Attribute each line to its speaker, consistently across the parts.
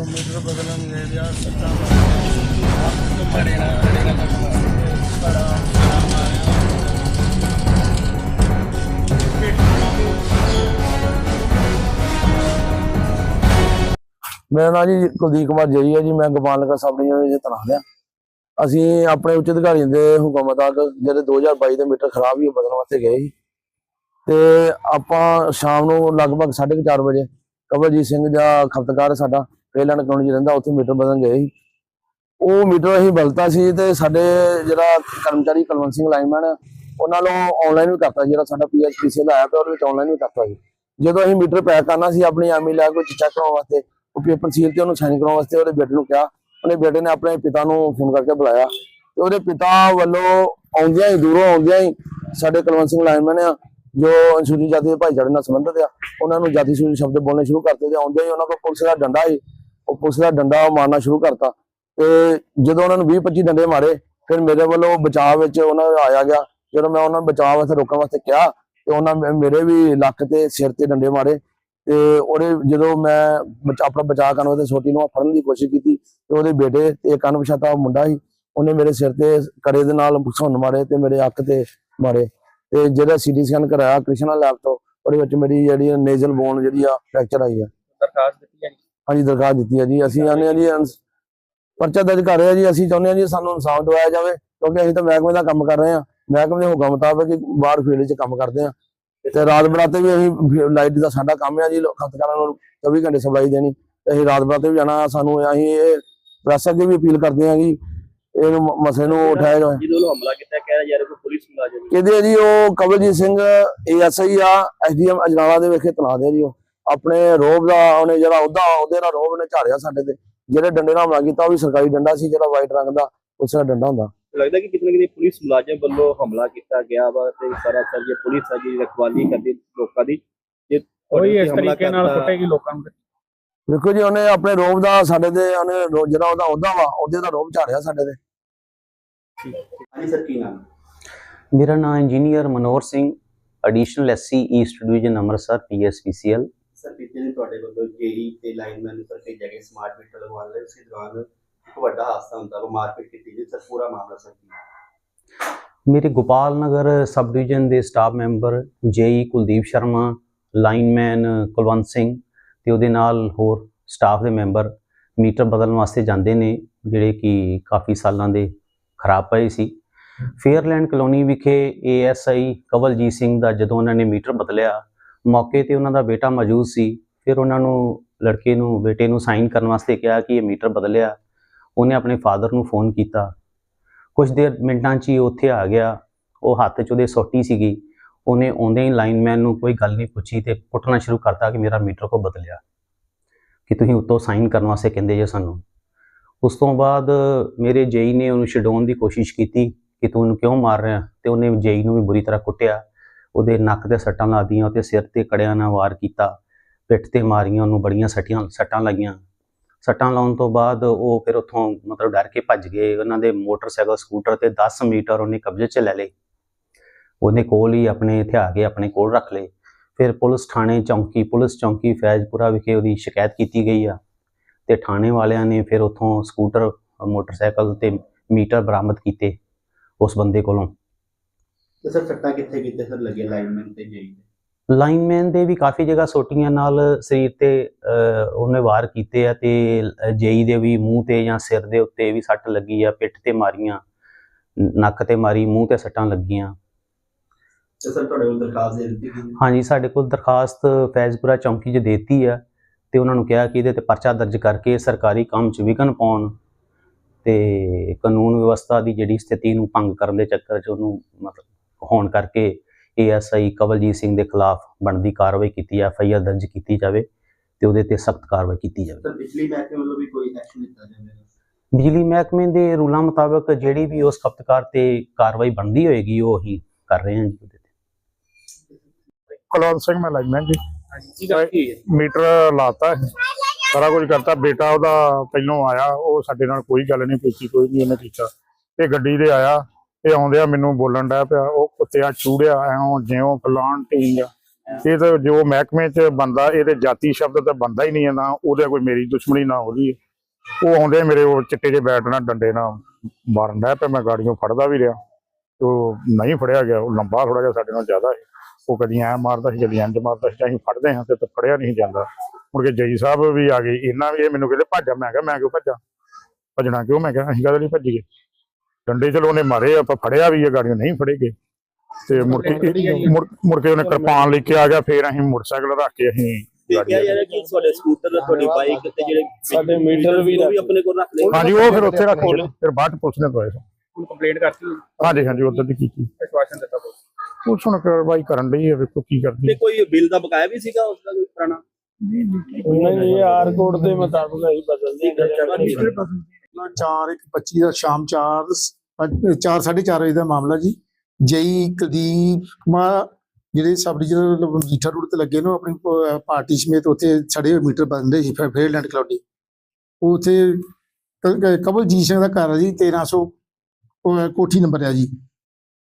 Speaker 1: Metre ਬਦਲਣ ਗਏ ਸੱਟਾਂ ਮਾਰੀਆਂ ਬੜੇ ਨਾ ਬੜੇ ਨਾ ਬੜਾ
Speaker 2: ਮੇਰਾ ਨਾਮ ਜੀ ਕੁਲਦੀਪ ਕੁਮਾਰ ਜਈ ਹੈ ਜੀ, ਮੈਂ ਗੋਪਾਲ ਨਗਰ ਸਬ ਡਿਵੀਜ਼ਨ ਵਿੱਚ ਤੈਨਾਤ ਹਾਂ ਅਸੀਂ ਆਪਣੇ ਉੱਚ ਅਧਿਕਾਰੀਆਂ ਦੇ ਹੁਕਮ ਤੱਕ ਜਿਹੜੇ 2022 ਦੇ ਮੀਟਰ ਖਰਾਬ ਹੀ ਬਦਲਣ ਵਾਸਤੇ ਗਏ ਸੀ। ਤੇ ਆਪਾਂ ਸ਼ਾਮ ਨੂੰ ਲਗਭਗ 4:30 ਵਜੇ ਕਵਲਜੀਤ ਸਿੰਘ ਦਾ ਖਪਤਕਾਰ ਸਾਡਾ ਫੇਲੈਂਡ ਕਲੋਨੀ 'ਚ ਰਹਿੰਦਾ, ਉੱਥੇ ਮੀਟਰ ਬਦਲਣ ਗਏ ਸੀ। ਉਹ ਮੀਟਰ ਅਸੀਂ ਬਦਲਤਾ ਸੀ ਤੇ ਸਾਡੇ ਜਿਹੜਾ ਕਰਮਚਾਰੀ ਕੁਲਵੰਤ ਸਿੰਘ ਲਾਈਨਮੈਨ, ਉਹਨਾਂ ਨੂੰ ਆਨਲਾਈਨ ਵੀ ਕਰਤਾ ਜਿਹੜਾ ਸਾਡਾ ਪੀਐਚਪੀਸੀ ਦਾ ਐਪ ਹੈ ਉਹਦੇ ਵਿੱਚ ਆਨਲਾਈਨ ਵੀ ਕਰਤਾ ਸੀ। ਜਦੋਂ ਅਸੀਂ ਮੀਟਰ ਪੈਕ ਕਰਨਾ ਸੀ, ਆਪਣੀ ਐਮੀ ਲੈ ਕੇ ਚੈੱਕ ਕਰਾਉਣ ਵਾਸਤੇ, ਉਹ ਪੇਪਰ ਸੀਲ ਤੇ ਉਹਨੂੰ ਸਾਈਨ ਕਰਾਉਣ ਵਾਸਤੇ, ਉਹਦੇ ਬੇਟੇ ਨੂੰ ਕਿਹਾ। ਉਹਨੇ ਬੇਟੇ ਨੇ ਆਪਣੇ ਪਿਤਾ ਨੂੰ ਫੋਨ ਕਰਕੇ ਬੁਲਾਇਆ। ਤੇ ਉਹਦੇ ਪਿਤਾ ਵੱਲੋਂ ਆਉਂਦਿਆਂ ਹੀ, ਦੂਰੋਂ ਆਉਂਦਿਆਂ ਹੀ ਸਾਡੇ ਕੁਲਵੰਤ ਸਿੰਘ ਲਾਈਨਮੈਨ ਆ, ਜੋ ਅਨੁਸੂਚਿਤ ਜਾਤੀ ਦੇ ਭਾਈਚਾਰੇ ਨਾਲ ਸੰਬੰਧਿਤ ਆ, ਉਹਨਾਂ ਨੂੰ ਜਾਤੀ ਸੂਚਿਤ ਸ਼ਬਦ ਬੋਲਣੇ ਸ਼ੁਰੂ ਕਰਤੇ ਤੇ ਆਉਂਦਿਆਂ ਹੀ ਉਹਨਾਂ ਕੋਲ ਪੁਲਿਸ ਦਾ ਡੰਡਾ ਸੀ। ਉਹ ਪੁਲਿਸ ਦਾ ਡੰਡਾ ਮਾਰਨਾ ਸ਼ੁਰੂ ਕਰਤਾ ਤੇ ਜਦੋਂ ਉਹਨਾਂ ਨੂੰ 20 25 ਡੰਡੇ ਮਾਰੇ, ਫਿਰ ਮੇਰੇ ਵੱਲੋਂ ਬਚਾਅ ਵਿੱਚ ਉਹਨਾਂ ਆਇਆ ਗਿਆ। ਜਦੋਂ ਮੈਂ ਉਹਨਾਂ ਨੂੰ ਬਚਾਅ ਵਾਸਤੇ ਰੋਕਣ ਵਾਸਤੇ ਕਿਹਾ, ਤੇ ਉਹਨਾਂ ਮੇਰੇ ਵੀ ਲੱਕ ਤੇ ਸਿਰ ਤੇ ਡੰਡੇ ਮਾਰੇ ਤੇ ਉਹਦੇ ਜਦੋਂ ਮੈਂ ਆਪਣਾ ਬਚਾਅ ਕਰਨ ਵਾਸਤੇ ਛੋਟੀ ਨੂੰ ਫੜਨ ਦੀ ਕੋਸ਼ਿਸ਼ ਕੀਤੀ, ਤੇ ਉਹਦੇ ਬੇਟੇ ਤੇ ਇੱਕ ਅਣਪਛਾਤਾ ਮੁੰਡਾ ਸੀ, ਉਹਨੇ ਮੇਰੇ ਸਿਰ ਤੇ ਕੜੇ ਦੇ ਨਾਲ ਸੁੰਨ ਮਾਰੇ ਤੇ ਮੇਰੇ ਅੱਖ ਤੇ ਮਾਰੇ ਤੇ ਜਿਹੜਾ ਸੀਟੀ ਸਕੈਨ ਕਰਾਇਆ ਕ੍ਰਿਸ਼ਨਾ ਲੈਬ ਤੋਂ, ਉਹਦੇ ਵਿੱਚ ਮੇਰੀ ਜਿਹੜੀ ਨੇਜ਼ਲ ਬੋਨ ਜਿਹੜੀ ਆ, ਫ੍ਰੈਕਚਰ ਆਈ ਆ।
Speaker 3: ਦਰਖਾਸਤ ਦਿੱਤੀ ਹੈ
Speaker 2: ਹਾਂਜੀ ਦਰਖਾਸਤ ਦਿੱਤੀ ਹੈ ਜੀ। ਅਸੀਂ ਆਨੇ ਆ ਜੀ ਅਨਸ- ਪਰਚਾ ਦਰਜ ਕਰ ਰਹੇ ਆ ਜੀ। ਅਸੀਂ ਚਾਹੁੰਦੇ ਆ ਜੀ ਸਾਨੂੰ ਇਨਸਾਫ ਦਿਵਾਇਆ ਜਾਵੇ ਕਿਉਂਕਿ ਅਸੀਂ ਤਾਂ ਮਹਿਕਮੇ ਦਾ ਕੰਮ ਕਰ ਰਹੇ ਆ ਮਹਿਕਮੇ ਦੇ ਹੁਕਮ ਮੁਤਾਬਕ ਹੀ ਬਾਹਰ ਫੀਲਡ 'ਚ ਕੰਮ ਕਰਦੇ ਆ ਤੇ ਰਾਤ ਬਰਾਤੇ ਵੀ ਅਸੀਂ ਲਾਈਟ ਦਾ ਸਾਡਾ ਕੰਮ ਆ ਜੀ। ਲੋ- ਖਪਤਕਾਰਾਂ ਨੂੰ 24 ਘੰਟੇ ਸਪਲਾਈ ਦੇਣੀ। ਤੇ ਅਸੀਂ ਰਾਤ ਬਰਾਤੇ ਵੀ ਜਾਣਾ। ਸਾਨੂੰ ਅਸੀਂ ਇਹ ਪ੍ਰੈਸ ਅੱਗੇ ਵੀ ਅਪੀਲ ਕਰਦੇ ਆ ਜੀ। ਇਹ ਮਸਲੇ ਨੂੰ ਉਠਾਇਆ ਜਾਵੇ।
Speaker 3: ਜਿਹਦੇ ਵੱਲੋਂ ਹਮਲਾ ਕੀਤਾ ਕਹਿ ਰਿਹਾ ਯਾਰ ਕੋਈ ਪੁਲਿਸ ਮੁਲਾਜ਼ਮ
Speaker 2: ਕਹਿੰਦੇ ਆ ਜੀ ਉਹ ਕਵਲਜੀਤ ਸਿੰਘ ਏਐਸਆਈ ਆ ਐਸਡੀਐਮ ਅਜਨਾਲਾ ਦੇ ਵਿਖੇ ਤਲਾ ਦੇ ਜੀ ਉਹ। ਆਪਣੇ ਰੋਬ ਦਾ ਉਹਨੇ ਜਿਹੜਾ ਉਹਦਾ ਉਹਦੇ ਨਾਲ ਰੋਬ ਨੇ ਝਾੜਿਆ ਸਾਡੇ ਤੇ। ਜਿਹੜੇ ਡੰਡੇ ਨਾਲ ਹਮਲਾ ਕੀਤਾ ਉਹ ਵੀ ਸਰਕਾਰੀ ਡੰਡਾ ਸੀ ਜਿਹੜਾ ਵਾਈਟ ਰੰਗ ਦਾ ਉਸ ਦਾ ਡੰਡਾ ਹੁੰਦਾ।
Speaker 3: ਲੱਗਦਾ ਕਿ ਕਿਤੇ ਨਾ ਕਿਤੇ ਪੁਲਿਸ ਮੁਲਾਜ਼ਮ ਵੱਲੋਂ ਹਮਲਾ ਕੀਤਾ ਗਿਆ ਵਾ ਤੇ ਸਾਰਾ ਸਰ ਜੇ ਪੁਲਿਸ ਆ ਜੀ ਰਖਵਾਲੀ ਕਰਦੀ ਲੋਕਾਂ ਦੀ ਜੇ
Speaker 4: ਕੋਈ ਇਸ ਤਰੀਕੇ ਨਾਲ ਕੁੱਟੇਗੀ ਲੋਕਾਂ ਨੂੰ
Speaker 2: ਵੇਖੋ ਜੀ ਉਹਨੇ ਆਪਣੇ ਰੋਬ ਦਾ ਸਾਡੇ ਤੇ ਉਹਨੇ ਜਿਹੜਾ ਉਹਦਾ ਉਹਦਾ ਵਾ ਉਹਦੇ ਦਾ ਰੋਬ ਝਾੜਿਆ ਸਾਡੇ ਤੇ।
Speaker 3: ਹਾਂਜੀ ਸਰ ਕੀ ਨਾਮ?
Speaker 5: ਮੇਰਾ ਨਾਮ engineer Manohar Singh additional SC east division Amritsar PSPCL
Speaker 3: sir ਬੀਤੇ ਦਿਨ ਤੁਹਾਡੇ ਵੱਲੋਂ ਜੇਈ ਤੇ ਲਾਈਨਮੈਨ ਸਰ ਕਈ ਜਗ੍ਹਾ ਸਮਾਰਟ ਮੀਟਰ ਲਗਵਾਉਣ ਲਈ ਉਸੇ ਦੌਰਾਨ ਇੱਕ ਵੱਡਾ ਹਾਦਸਾ ਹੁੰਦਾ ਵਾ ਮਾਰਪੀਟ ਕੀਤੀ ਜੀ ਸਰ ਪੂਰਾ ਮਾਮਲਾ ਸਰ ਕੀ?
Speaker 5: ਮੇਰੇ ਗੋਪਾਲ ਨਗਰ ਸਬ ਡਿਵੀਜ਼ਨ ਦੇ staff member J E Kuldeep Sharma lineman Kulwant Singh ਤੇ ਉਹਦੇ ਨਾਲ ਹੋਰ ਸਟਾਫ ਦੇ ਮੈਂਬਰ ਮੀਟਰ ਬਦਲਣ ਵਾਸਤੇ ਜਾਂਦੇ ਨੇ ਜਿਹੜੇ ਕਿ ਕਾਫੀ ਸਾਲਾਂ ਦੇ ਖਰਾਬ ਪਏ ਸੀ। ਫੇਅਰਲੈਂਡ ਕਲੋਨੀ ਵਿਖੇ ਏਐਸਆਈ ਕਵਲਜੀਤ ਸਿੰਘ ਦਾ ਜਦੋਂ ਉਹਨਾਂ ਨੇ ਮੀਟਰ ਬਦਲਿਆ ਮੌਕੇ ਤੇ ਉਹਨਾਂ ਦਾ ਬੇਟਾ ਮੌਜੂਦ ਸੀ। ਫਿਰ ਉਹਨਾਂ ਨੂੰ, ਲੜਕੇ ਨੂੰ, ਬੇਟੇ ਨੂੰ ਸਾਈਨ ਕਰਨ ਵਾਸਤੇ ਕਿਹਾ ਕਿ ਇਹ ਮੀਟਰ ਬਦਲਿਆ। ਉਹਨੇ ਆਪਣੇ ਫਾਦਰ ਨੂੰ ਫੋਨ ਕੀਤਾ। ਕੁਝ ਦੇਰ ਮਿੰਟਾਂ 'ਚ ਹੀ ਉੱਥੇ ਆ ਗਿਆ। ਉਹ ਹੱਥ 'ਚ ਉਹਦੇ ਸੋਟੀ ਸੀਗੀ। ਉਹਨੇ ਆਉਂਦੇ ਹੀ ਲਾਈਨਮੈਨ ਨੂੰ ਕੋਈ ਗੱਲ ਨਹੀਂ ਪੁੱਛੀ ਤੇ ਪੁੱਟਣਾ ਸ਼ੁਰੂ ਕਰਤਾ ਕਿ ਮੇਰਾ ਮੀਟਰ ਕੋ ਬਦਲਿਆ। ਕਿ ਤੁਸੀਂ ਉੱਤੋਂ ਸਾਈਨ ਕਰਨ ਵਾਸਤੇ ਕਹਿੰਦੇ ਜੇ ਸਾਨੂੰ। ਉਸ ਤੋਂ ਬਾਅਦ ਮੇਰੇ ਜੇਈ ਨੇ ਉਹਨੂੰ ਛਡਾਉਣ ਦੀ ਕੋਸ਼ਿਸ਼ ਕੀਤੀ ਕਿ ਤੂੰ ਉਹਨੂੰ ਕਿਉਂ ਮਾਰ ਰਿਹਾ? ਤੇ ਉਹਨੇ ਜੇਈ ਨੂੰ ਵੀ ਬੁਰੀ ਤਰ੍ਹਾਂ ਕੁੱਟਿਆ। ਉਹਦੇ ਨੱਕ ਤੇ ਸੱਟਾਂ ਲਾਦੀਆਂ ਉਹਦੇ ਸਿਰ ਤੇ ਕੜਿਆਂ ਨਾਲ ਵਾਰ ਕੀਤਾ, ਪਿੱਠ ਤੇ ਮਾਰੀਆਂ, ਉਹਨੂੰ ਬੜੀਆਂ ਸੱਟੀਆਂ, ਸੱਟਾਂ ਲਾਈਆਂ ਸੱਟਾਂ ਲਾਉਣ ਤੋਂ ਬਾਅਦ ਉਹ ਫਿਰ ਉੱਥੋਂ ਮਤਲਬ ਡਰ ਕੇ ਭੱਜ ਗਏ। ਉਹਨਾਂ ਦੇ ਮੋਟਰਸਾਈਕਲ, ਸਕੂਟਰ ਤੇ 10 ਮੀਟਰ ਉਹਨੇ ਕਬਜ਼ੇ 'ਚ ਲੈ ਲਏ। ਉਹਨੇ ਕੋਲ ਹੀ ਆਪਣੇ ਇੱਥੇ ਕੇ ਆਪਣੇ ਕੋਲ ਰੱਖ ਲਏ। ਫਿਰ ਪੁਲਿਸ ਥਾਣੇ ਚੌਂਕੀ, ਪੁਲਿਸ ਚੌਂਕੀ ਫੈਜ਼ਪੁਰਾ ਵਿਖੇ ਉਹਦੀ ਸ਼ਿਕਾਇਤ ਕੀਤੀ ਗਈ ਆ ਤੇ ਥਾਣੇ ਵਾਲਿਆਂ ਨੇ ਫਿਰ ਉੱਥੋਂ ਸਕੂਟਰ, ਮੋਟਰਸਾਈਕਲ ਤੇ ਮੀਟਰ ਬਰਾਮਦ ਕੀਤੇ ਉਸ ਬੰਦੇ ਕੋਲੋਂ।
Speaker 3: ਤੇ ਸਰ ਸੱਟਾਂ ਕਿੱਥੇ ਕਿੱਥੇ ਸਰ ਲੱਗੇ ਲਾਈਨਮੈਨ ਤੇ ਜੇਈ
Speaker 5: ਲਾਈਨਮੈਨ ਦੇ ਵੀ ਕਾਫੀ ਜਗ੍ਹਾ ਸੋਟੀਆਂ ਨਾਲ ਸਰੀਰ ਤੇ ਉਹਨੇ ਵਾਰ ਕੀਤੇ ਆ ਤੇ ਜੇਈ ਦੇ ਵੀ ਮੂੰਹ ਤੇ ਜਾਂ ਸਿਰ ਦੇ ਉੱਤੇ ਵੀ ਸੱਟ ਲੱਗੀ ਆ ਪਿੱਠ ਤੇ ਮਾਰੀਆਂ ਨੱਕ ਤੇ ਮਾਰੀ ਮੂੰਹ ਤੇ ਸੱਟਾਂ ਲੱਗੀਆਂ।
Speaker 3: ਤੇ ਸਰ ਤੁਹਾਡੇ ਕੋਲ ਦਰਖਾਸਤ ਦੇ ਦਿੱਤੀ ਗਈ।
Speaker 5: ਹਾਂਜੀ ਸਾਡੇ ਕੋਲ ਦਰਖਾਸਤ ਫੈਜ਼ਪੁਰਾ ਚੌਂਕੀ 'ਚ ਦੇਤੀ ਆ ਤੇ ਉਹਨਾਂ ਨੂੰ ਕਿਹਾ ਕਿ ਇਹਦੇ ਤੇ ਪਰਚਾ ਦਰਜ ਕਰਕੇ ਸਰਕਾਰੀ ਕੰਮ 'ਚ ਵਿਘਨ ਪਾਉਣ ਤੇ ਕਾਨੂੰਨ ਵਿਵਸਥਾ ਦੀ ਜਿਹੜੀ ਸਥਿਤੀ ਨੂੰ ਭੰਗ ਕਰਨ ਦੇ ਚੱਕਰ 'ਚ ਉਹਨੂੰ ਮਤਲਬ ਹੋਣ ਕਰਕੇ ਏਐਸਆਈ ਕਵਲਜੀਤ ਸਿੰਘ ਦੇ ਖਿਲਾਫ ਬਣਦੀ ਕਾਰਵਾਈ ਕੀਤੀ ਐਫਆਈਆਰ ਦਰਜ ਕੀਤੀ ਜਾਵੇ ਤੇ ਉਹਦੇ ਤੇ ਸਖਤ ਕਾਰਵਾਈ ਕੀਤੀ ਜਾਵੇ।
Speaker 3: ਸਰ ਪਿਛਲੀ ਮਹਿਕਮੇ ਵੱਲੋਂ ਵੀ ਕੋਈ ਐਕਸ਼ਨ ਲਿੱਤਾ ਜਾਵੇਗਾ
Speaker 5: ਬਿਜਲੀ ਮਹਿਕਮੇ ਦੇ ਰੂਲਾਂ ਮੁਤਾਬਕ ਜਿਹੜੀ ਵੀ ਉਸ ਖਪਤਕਾਰ ਤੇ ਕਾਰਵਾਈ ਬਣਦੀ ਹੋਏਗੀ ਉਹ ਹੀ ਕਰ ਰਹੇ ਹਾਂ ਜੀ ਉਹਦੇ ਤੇ।
Speaker 4: ਸਿੰਘ ਮੈਂ ਲਾਈਨਮੈਨ ਜੀ। ਮੀਟਰ ਲਾਤਾ ਹੈ। ਸਾਰਾ ਕੁਝ ਕਰਤਾ ਬੇਟਾ ਉਹਦਾ ਪਹਿਲੋਂ ਆਇਆ ਉਹ ਸਾਡੇ ਨਾਲ ਕੋਈ ਗੱਲ ਨਹੀਂ ਕੀਤੀ ਕੋਈ ਨਹੀਂ ਉਹਨੇ ਕੀਤਾ। ਇਹ ਗੱਡੀ ਦੇ ਆਇਆ ਇਹ ਆਉਂਦਿਆ ਮੈਨੂੰ ਬੋਲਣ ਡਿਆ ਪਿਆ ਉਹ ਕੁੱਤਿਆ ਚੂੜਿਆ ਐਉਂ ਜਿਉਂ ਫਲਾਣ ਢੀਂਗ ਇਹ ਤਾਂ ਜੋ ਮਹਿਕਮੇ 'ਚ ਬੰਦਾ ਇਹਦੇ ਜਾਤੀ ਸ਼ਬਦ ਤਾਂ ਬੰਦਾ ਹੀ ਨਹੀਂ ਹੈ ਨਾ, ਉਹਦੇ ਕੋਈ ਮੇਰੀ ਦੁਸ਼ਮਣੀ ਨਾ ਹੋ ਉਹਦੀ ਉਹ ਆਉਂਦੇ ਮੇਰੇ ਉਹ ਚਿੱਟੇ ਜਿਹੇ ਬੈਟ ਨਾਲ ਡੰਡੇ ਨਾਲ ਮਾਰਨ ਡਿਆ ਪਿਆ, ਮੈਂ ਗਾੜੀਆਂ ਫੜਦਾ ਵੀ ਰਿਹਾ। ਉਹ ਨਹੀਂ ਫੜਿਆ ਗਿਆ, ਉਹ ਲੰਬਾ ਥੋੜਾ ਜਿਹਾ ਸਾਡੇ ਨਾਲ ਜ਼ਿਆਦਾ ਹੈ। ਉਹ ਕਦੀ ਐ ਮਾਰਦਾ ਸੀ, ਕਦੀ ਇੰਜ ਮਾਰਦਾ ਸੀ, ਅਸੀਂ ਫੜਦੇ ਹਾਂ ਤੇ ਫੜਿਆ ਨਹੀਂ ਜਾਂਦਾ। ਮੁੜ ਕੇ ਜਈ ਸਾਹਿਬ ਵੀ ਆ ਗਏ ਇਹਨਾਂ ਵੀ ਇਹ ਮੈਨੂੰ ਕਹਿੰਦੇ ਭੱਜ ਮੈਂ ਕਿਹਾ, ਮੈਂ ਕਿਉਂ ਭੱਜਾਂ? ਭੱਜਣਾ ਕਿਉਂ? ਮੈਂ ਕਿਹਾ, ਅਸੀਂ ਕਦੇ ਨਹੀਂ ਭੱਜੀਏ ਡੰਡੇ ਚਲੋ ਉਹਨੇ ਮਾਰੇ, ਆਪਾਂ ਫੜਿਆ ਵੀ ਇਹ ਗਾੜੀਆਂ ਨਹੀਂ ਫੜੇ ਗਏ। ਤੇ ਮੁੜ ਕੇ ਮੁੜ ਮੁੜ ਕੇ ਉਹਨੇ ਕਿਰਪਾਨ ਲੈ ਕੇ ਆ ਗਿਆ ਫੇਰ ਅਸੀਂ ਮੋਟਰਸਾਈਕਲ ਰੱਖ ਕੇ ਅਸੀਂ
Speaker 3: ਦੇਖਿਆ
Speaker 4: ਗਾੜੀਆਂ
Speaker 3: ਜਾ ਰਿਹਾ ਕਿ ਤੁਹਾਡੇ ਸਕੂਟਰ ਤੁਹਾਡੀ ਬਾਈਕ ਤੇ ਜਿਹੜੇ
Speaker 1: ਸਾਡੇ ਮੀਟਰ ਵੀ
Speaker 3: ਉਹ ਵੀ ਆਪਣੇ ਕੋਲ ਰੱਖ ਲਏ।
Speaker 4: ਹਾਂਜੀ ਉਹ ਫਿਰ ਉੱਥੇ ਰੱਖ ਲਏ ਫਿਰ ਬਾਅਦ ਚ ਪੁਲਿਸ ਨੇ ਦਵਾਏ
Speaker 1: ਹੁਣ ਕੰਪਲੇਂਟ ਕਰਤੀ
Speaker 4: ਹਾਂਜੀ ਹਾਂਜੀ ਉਧਰ ਦੀ ਕੀਤੀ।
Speaker 1: ਵਿਸ਼ਵਾਸਨ ਦਿੱਤਾ
Speaker 4: ਪੁਲਿਸ ਹੁਣ ਕਾਰਵਾਈ ਕਰਨ ਲਈ ਹੈ ਵੇਖੋ ਕੀ ਕਰਦੀ
Speaker 3: ਤੇ
Speaker 4: ਹੈ।
Speaker 3: ਕੋਈ ਬਿੱਲ ਦਾ ਬਕਾਇਆ ਵੀ ਸੀਗਾ ਉਸ ਦਾ ਕੋਈ ਪੁਰਾਣਾ?
Speaker 1: ਨਹੀਂ ਇਹ ਆਰ ਕੋਡ ਦੇ ਮੁਤਾਬਕ ਹੀ ਬਦਲਦੀ ਹੈ।
Speaker 6: 4 ਇੱਕ 25 ਦਾ ਸ਼ਾਮ 4 4 4:30 ਵਜੇ ਦਾ ਮਾਮਲਾ ਜੀ। ਜਈ ਕੁਲਦੀਪ ਕੁਮਾਰ ਜਿਹੜੇ ਸਬ ਡਿਵੀਜ਼ਨਲ ਮੀਟਰ ਰੋਡ ਤੇ ਲੱਗੇ ਨੇ ਉਹ ਆਪਣੀ ਪਾਰਟੀ ਸਮੇਤ ਉੱਥੇ ਛੜੇ ਹੋਏ ਮੀਟਰ ਰਹੇ ਸੀ ਫੇ- ਫੇਅਰਲੈਂਡ ਕਲੌਡੀ ਉਹ ਉੱਥੇ ਕ- ਕਮਲਜੀਤ ਸਿੰਘ ਦਾ ਘਰ ਹੈ ਜੀ 1300 ਉਹ ਕੋਠੀ ਨੰਬਰ ਹੈ ਜੀ।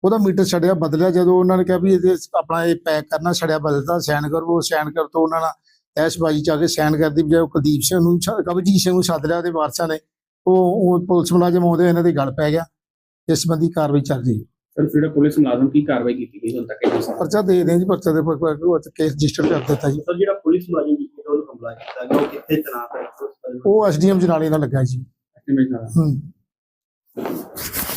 Speaker 6: ਉਹਦਾ ਮੀਟਰ ਛੜਿਆ, ਬਦਲਿਆ ਜਦੋਂ ਉਹਨਾਂ ਨੇ ਕਿਹਾ ਵੀ ਇਹਦੇ ਆਪਣਾ ਇਹ ਪੈਕ ਕਰਨਾ, ਛੜਿਆ ਬਦਲਦਾ ਸਾਈਨ ਕਰੋ, ਉਹ ਸਾਈਨ ਕਰ ਤੋਂ ਉਹਨਾਂ ਨਾਲ ਐਸ਼ਬਾਜੀ ਚ ਆ ਕੇ ਸਾਈਨ ਕਰਦੀ ਬਜਾਏ ਉਹ ਕੁਲਦੀਪ ਸਿੰਘ ਨੂੰ ਕਬਲਜੀਤ ਸਿੰਘ ਨੂੰ ਸੱਦ ਲਿਆ ਉਹਦੇ ਵਾਰਸਾਂ ਨੇ ਉਹ ਪੁਲਿਸ ਮੁਲਾਜ਼ਮ ਆਉਂਦੇ, ਇਹਨਾਂ ਦੇ ਗਲ ਪੈ ਗਿਆ, ਇਸ ਸੰਬੰਧੀ ਕਾਰਵਾਈ ਚੱਲ ਰਹੀ ਹੈ।
Speaker 7: ਸਰ ਜਿਹੜਾ ਪੁਲਿਸ ਮੁਲਾਜ਼ਮ ਕੀ ਕਾਰਵਾਈ ਕੀਤੀ ਗਈ ਹੁਣ ਤੱਕ ਇਹ
Speaker 6: ਪਰਚਾ ਦੇ ਦੇ ਜੀ ਪਰਚਾ ਦੇ ਪਰਚਾ ਕੇਸ ਰਜਿਸਟਰ ਕਰ ਦਿੱਤਾ ਜੀ।
Speaker 3: ਸਰ ਜਿਹੜਾ ਪੁਲਿਸ ਮੁਲਾਜ਼ਮ ਜੀ ਉਹਨੂੰ ਹਮਲਾ ਕੀਤਾ ਗਿਆ ਉਹ ਕਿੱਥੇ ਤਨਾਤ ਹੈ?
Speaker 6: ਉਹ ਐਸਡੀਐਮ ਜਨਾਲੇ ਨਾਲ ਲੱਗਾ ਜੀ। ਹੂੰ।